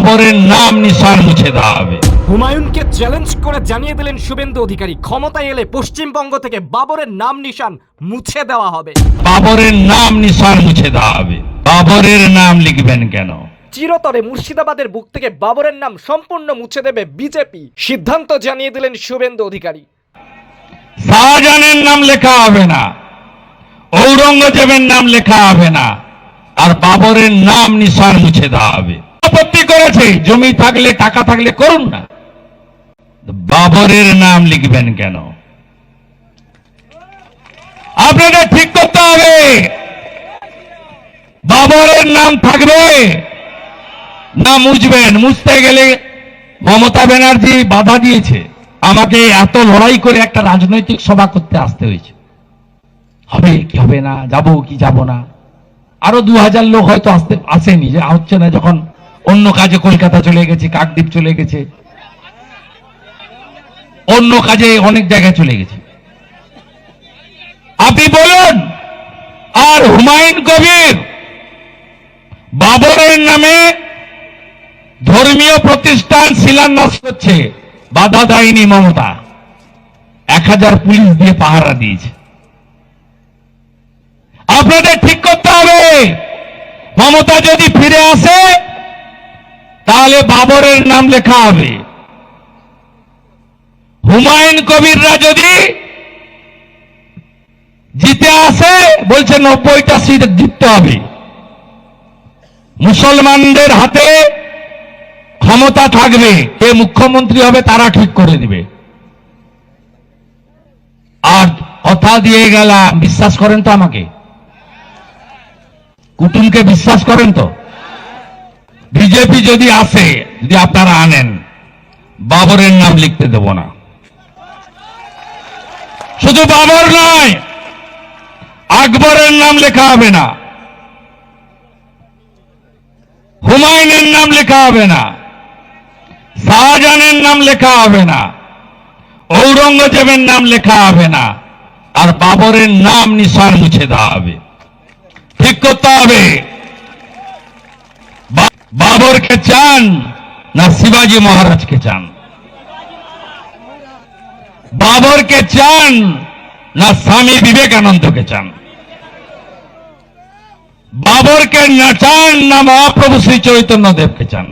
বাবরের নাম নিশান মুছে দেওয়া হবে। হুমায়ুনকে চ্যালেঞ্জ করে জানিয়ে দিলেন শুভেন্দু অধিকারী ক্ষমতায় এলে পশ্চিমবঙ্গ থেকে বাবরের নাম নিশান মুছে দেওয়া হবে। বাবরের নাম নিশান মুছে দেওয়া হবে। বাবরের নাম লিখবেন কেন? চিরতরে মুর্শিদাবাদের বুক থেকে বাবরের নাম সম্পূর্ণ মুছে দেবে বিজেপি সিদ্ধান্ত জানিয়ে দিলেন শুভেন্দু অধিকারী। শাহজাহানের নাম লেখা হবে না ঔরঙ্গজেবের নাম লেখা হবে না আর বাবরের নাম নিশান মুছে দেওয়া হবে। আপত্তি করেছে জমি থাকলে, টাকা থাকলে করুন না। বাবরের নাম লিখবেন কেন? আপনাদের ঠিক করতে হবে। বাবরের নাম থাকবে না মুছবেন? মুছতে গেলে মমতা ব্যানার্জি বাধা দিয়েছে। আমাকে এত লড়াই করে একটা রাজনৈতিক সভা করতে আসতে হয়েছে। হবে কি হবে না? যাব কি যাব না? আরও দু হাজার লোক হয়তো আসতে আসেনি। যে হচ্ছে না যখন অন্য কাজে কলকাতা চলে গেছে, কাকদ্বীপ চলে গেছে। অন্য কাজে অনেক জায়গায় চলে গেছে। আপনি বলুন, আর হুমায়ুন কবির বাবরের নামে ধর্মীয় প্রতিষ্ঠান শিলান্যাস করছে, বাধা দেয়নি মমতা। এক হাজার পুলিশ দিয়ে পাহারা দিয়েছে। আপনাদের ঠিক করতে হবে। মমতা যদি ফিরে আসে তাহলে বাবরের নাম লেখা হবে। হুমায়ুন কবিররা যদি জিতে আসে, বলছে নব্বইটা সিট জিততে হবে। মুসলমানদের হাতে ক্ষমতা থাকবে, কে মুখ্যমন্ত্রী হবে তারা ঠিক করে দিবে আর কথা দিয়ে গেলাম, বিশ্বাস করেন তো আমাকে? কুটুমকে বিশ্বাস করেন তো? বিজেপি যদি আসে, যদি আপনারা আনেন, বাবরের নাম লিখতে দেব না। শুধু বাবর নয়, আকবরের নাম লেখা হবে না। হুমায়ুনের নাম লেখা হবে না। শাহজাহানের নাম লেখা হবে না। ঔরঙ্গজেবের নাম লেখা হবে না। আর বাবরের নাম নিশান মুছে দেওয়া হবে। ঠিক করতে হবে। বাবরকে চান না শিবাজি মহারাজকে চান? বাবরকে চান না স্বামী বিবেকানন্দকে চান? বাবরকে না চান না মহাপ্রভু শ্রী চৈতন্য দেবকে চান?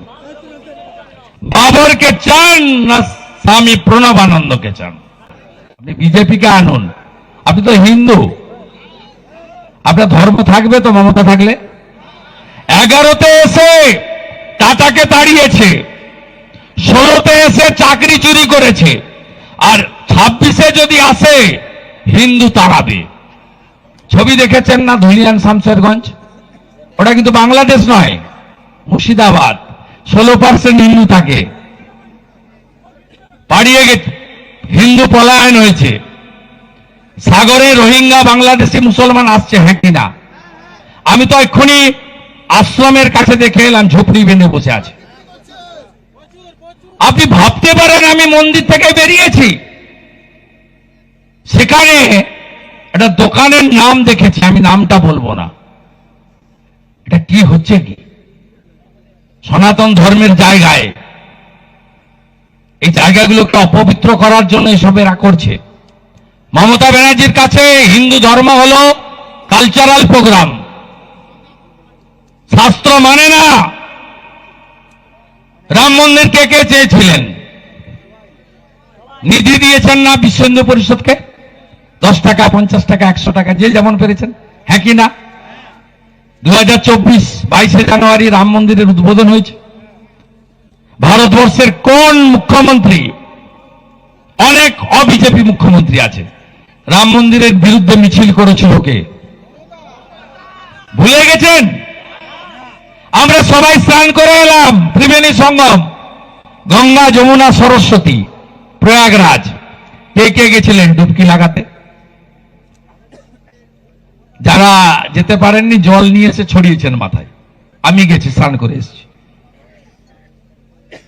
বাবরকে চান না স্বামী প্রণবানন্দকে চান? আপনি বিজেপিকে আনুন। আপনি তো হিন্দু। আপনার ধর্ম থাকবে তো মমতা থাকলে? এগারোতে এসে টাটাকে তাড়িয়েছে ষোলোতে এসে চাকরি চুরি করেছে। আর ছাব্বিশে যদি আসে, হিন্দু তাড়াবে। ছবি দেখেছেন না ধুলিয়ান শামশেরগঞ্জ ওটা কিন্তু বাংলাদেশ নয়, মুর্শিদাবাদ। ষোলো পার্সেন্ট হিন্দু থাকে। পাড়িয়ে গেছে। হিন্দু পলায়ন হয়েছে। সাগরে রোহিঙ্গা, বাংলাদেশি মুসলমান আসছে হ্যাঁ কিনা আমি তো এক্ষুনি আশ্রমের কাছে দেখে এলাম, ঝুপড়ি বেঁধে বসে আছে। আপনি ভাবতে পারেন আমি মন্দির থেকে বেরিয়েছি। সেখানে একটা দোকানের নাম দেখেছি, আমি নামটা বলব না। এটা কি হচ্ছে কি? সনাতন ধর্মের জায়গায়। এই জায়গাগুলোকে অপবিত্র করার জন্য এসব করছে। মমতা ব্যানার্জির কাছে হিন্দু ধর্ম হলো কালচারাল প্রোগ্রাম শাস্ত্র মানে না। রাম মন্দির কে কে চেয়েছিলেন? নিধি দিয়েছেন না বিশ্ব হিন্দু পরিষদকে? দশ টাকা, পঞ্চাশ টাকা, একশো টাকা, যে যেমন পেরেছেন। হ্যাঁ কি না? দু হাজার চব্বিশ বাইশে জানুয়ারি রাম মন্দিরের উদ্বোধন হয়েছে। ভারতবর্ষের কোন মুখ্যমন্ত্রী? অনেক অবিজেপি মুখ্যমন্ত্রী আছে। রাম মন্দিরের বিরুদ্ধে মিছিল করেছিল কে? ভুলে গেছেন? আমরা সবাই স্নান করে এলাম, ত্রিবেণী সঙ্গম, গঙ্গা, যমুনা, সরস্বতী, প্রয়াগরাজ। কে কে গেছিলেন ডুবকি লাগাতে? যারা যেতে পারেননি, জল নিয়ে এসে ছড়িয়েছেন মাথায়। আমি গেছি, স্নান করে এসেছি।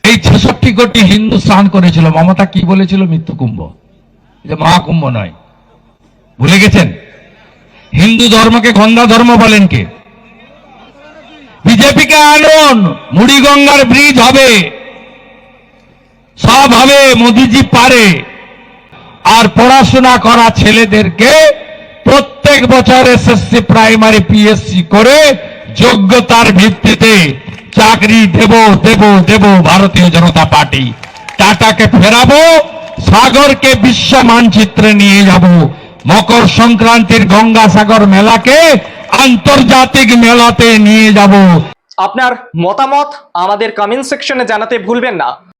এই ছেষট্টি কোটি হিন্দু স্নান করেছিল। মমতা কি বলেছিল? মৃত্যু কুম্ভ। যে মহাকুম্ভ নয়। ভুলে গেছেন? হিন্দু ধর্মকে গন্ধা ধর্ম বলেন কে? বিজেপিকে আনুন মুড়িগঙ্গার ব্রিজ হবে। সব হবে, মোদিজি পারে। আর পড়াশোনা করা ছেলেদেরকে প্রত্যেক বছর এসএসসি, প্রাইমারি, পিএসসি করে যোগ্যতার ভিত্তিতে চাকরি দেব দেব দেব ভারতীয় জনতা পার্টি। টাটাকে ফেরাবো, সাগরকে বিশ্ব মানচিত্রে নিয়ে যাব। মকর সংক্রান্তির গঙ্গাসাগর মেলাকে আন্তর্জাতিক মেলাতে নিয়ে যাব। আপনার মতামত আমাদের কমেন্ট সেকশনে জানাতে ভুলবেন না।